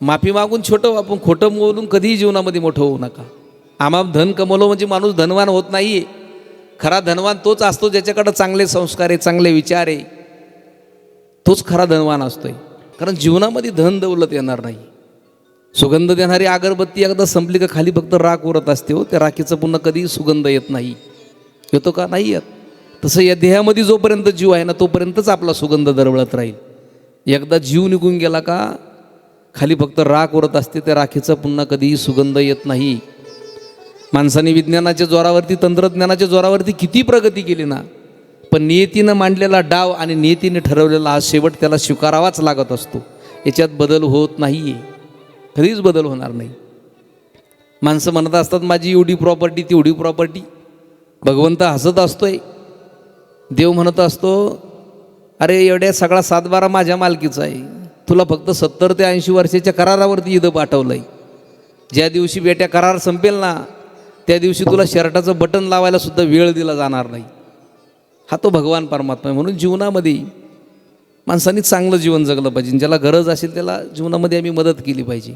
माफी मागून छोटं आपण खोटं बोलून कधीही जीवनामध्ये मोठं होऊ नका. आम्हा धन कमवलं म्हणजे माणूस धनवान होत नाही आहे खरा धनवान तोच असतो ज्याच्याकडं चांगले संस्कार आहे चांगले विचार आहे. तोच खरा धनवान असतोय. कारण जीवनामध्ये धन दौलत येणार नाही. सुगंध देणारी अगरबत्ती एकदा संपली का खाली फक्त राख उरत असते हो. त्या राखीचं पुन्हा कधी सुगंध येत नाही. येतो का? नाही येत. तसं या देहामध्ये जोपर्यंत जीव आहे ना तोपर्यंतच आपला सुगंध दरवळत राहील. एकदा जीव निघून गेला का खाली फक्त राख उरत असते त्या राखीचा पुन्हा कधीही सुगंध येत नाही. माणसाने विज्ञानाच्या जोरावरती तंत्रज्ञानाच्या जोरावरती किती प्रगती केली ना पण नियतीनं मांडलेला डाव आणि नियतीने ठरवलेला हा शेवट त्याला स्वीकारावाच लागत असतो. याच्यात बदल होत नाही आहे कधीच बदल होणार नाही. माणसं म्हणत असतात माझी एवढी प्रॉपर्टी तेवढी प्रॉपर्टी भगवंत हसत असतोय. देव म्हणत असतो अरे एवढ्या सगळा सातबारा माझ्या मालकीचा आहे. तुला फक्त सत्तर ते ऐंशी वर्षाच्या करारावरती इथं पाठवलं आहे ज्या दिवशी बेट्या करार संपेल ना त्या दिवशी तुला शर्टाचं बटन लावायला सुद्धा वेळ दिला जाणार नाही. हा तो भगवान परमात्मा आहे. म्हणून जीवनामध्ये माणसांनी चांगलं जीवन जगलं पाहिजे. ज्याला गरज असेल त्याला जीवनामध्ये आम्ही मदत केली पाहिजे.